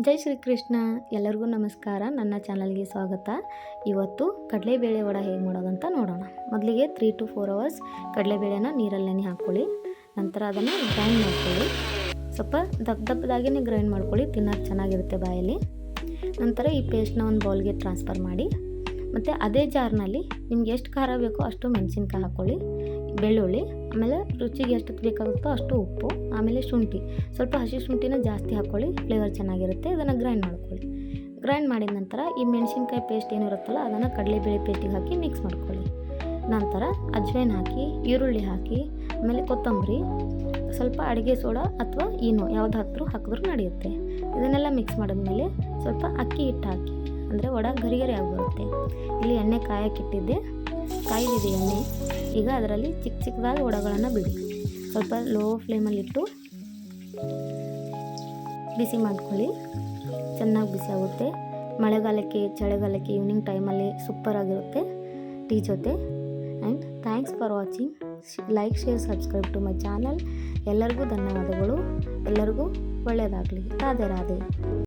ಜೈ ಶ್ರೀ ಕೃಷ್ಣ ಎಲ್ಲರಿಗೂ ನಮಸ್ಕಾರ. ನನ್ನ ಚಾನಲ್ಗೆ ಸ್ವಾಗತ. ಇವತ್ತು ಕಡಲೆಬೇಳೆ ವಡ ಹೇಗೆ ಮಾಡೋದಂತ ನೋಡೋಣ. ಮೊದಲಿಗೆ ತ್ರೀ ಟು ಫೋರ್ ಅವರ್ಸ್ ಕಡಲೆಬೇಳೆನ ನೀರಲ್ಲಿ ನೆನೆ ಹಾಕ್ಕೊಳ್ಳಿ ನಂತರ ಅದನ್ನು ಗ್ರೈಂಡ್ ಮಾಡ್ಕೊಳ್ಳಿ. ಸ್ವಲ್ಪ ದಪ್ಪ ದಪ್ಪದಾಗಿನೇ ಗ್ರೈಂಡ್ ಮಾಡ್ಕೊಳ್ಳಿ. ತಿನ್ನೋಕೆ ಚೆನ್ನಾಗಿರುತ್ತೆ ಬಾಯಲ್ಲಿ. ನಂತರ ಈ ಪೇಸ್ಟ್ನ ಒಂದು ಬೌಲ್ಗೆ ಟ್ರಾನ್ಸ್ಫರ್ ಮಾಡಿ. ಮತ್ತು ಅದೇ ಜಾರ್ನಲ್ಲಿ ನಿಮ್ಗೆ ಎಷ್ಟು ಖಾರ ಬೇಕೋ ಅಷ್ಟು ಮೆಣಸಿನ್ಕಾಯಿ ಹಾಕ್ಕೊಳ್ಳಿ ಬೆಳ್ಳುಳ್ಳಿ, ಆಮೇಲೆ ರುಚಿಗೆ ಎಷ್ಟು ಬೇಕಾಗುತ್ತೋ ಅಷ್ಟು ಉಪ್ಪು, ಆಮೇಲೆ ಶುಂಠಿ. ಸ್ವಲ್ಪ ಹಸಿ ಶುಂಠಿನ ಜಾಸ್ತಿ ಹಾಕ್ಕೊಳ್ಳಿ ಫ್ಲೇವರ್ ಚೆನ್ನಾಗಿರುತ್ತೆ ಇದನ್ನು ಗ್ರೈಂಡ್ ಮಾಡ್ಕೊಳ್ಳಿ. ಗ್ರೈಂಡ್ ಮಾಡಿದ ನಂತರ ಈ ಮೆಣಸಿನ್ಕಾಯಿ ಪೇಸ್ಟ್ ಏನಿರುತ್ತಲ್ಲ ಅದನ್ನು ಕಡಲೆಬೇಳೆ ಪೇಸ್ಟಿಗೆ ಹಾಕಿ ಮಿಕ್ಸ್ ಮಾಡ್ಕೊಳ್ಳಿ. ನಂತರ ಅಜ್ವೈನ್ ಹಾಕಿ, ಈರುಳ್ಳಿ ಹಾಕಿ, ಆಮೇಲೆ ಕೊತ್ತಂಬರಿ, ಸ್ವಲ್ಪ ಅಡುಗೆ ಸೋಡಾ ಅಥವಾ ಈನೋ ಯಾವ್ದು ಹಾಕಿದ್ರೂ ಹಾಕಿದ್ರೂ ನಡೆಯುತ್ತೆ. ಇದನ್ನೆಲ್ಲ ಮಿಕ್ಸ್ ಮಾಡಿದ್ಮೇಲೆ ಸ್ವಲ್ಪ ಅಕ್ಕಿ ಹಿಟ್ಟು ಹಾಕಿ, ಅಂದರೆ ವಡ ಗರಿ ಗರಿ ಆಗಿಬರುತ್ತೆ ಇಲ್ಲಿ ಎಣ್ಣೆ ಕಾಯಕ್ಕಿಟ್ಟಿದ್ದೆ ಕಾಯಿಲಿದೆ ಎಣ್ಣೆ. ಈಗ ಅದರಲ್ಲಿ ಚಿಕ್ಕ ಚಿಕ್ಕದಾಗಿ ವಡಗಳನ್ನು ಬಿಡಿ. ಸ್ವಲ್ಪ ಲೋ ಫ್ಲೇಮಲ್ಲಿಟ್ಟು ಬಿಸಿ ಮಾಡ್ಕೊಳ್ಳಿ. ಚೆನ್ನಾಗಿ ಬಿಸಿ ಆಗುತ್ತೆ. ಮಳೆಗಾಲಕ್ಕೆ, ಚಳಿಗಾಲಕ್ಕೆ ಈವ್ನಿಂಗ್ ಟೈಮಲ್ಲಿ ಸೂಪರಾಗಿರುತ್ತೆ ಟೀ ಜೊತೆ. And thanks for watching like share subscribe to my channel ಎಲ್ಲರಿಗೂ ಧನ್ಯವಾದಗಳು. ಎಲ್ಲರಿಗೂ ಒಳ್ಳೆಯದಾಗಲಿ. ರಾಧೆ ರಾಧೆ.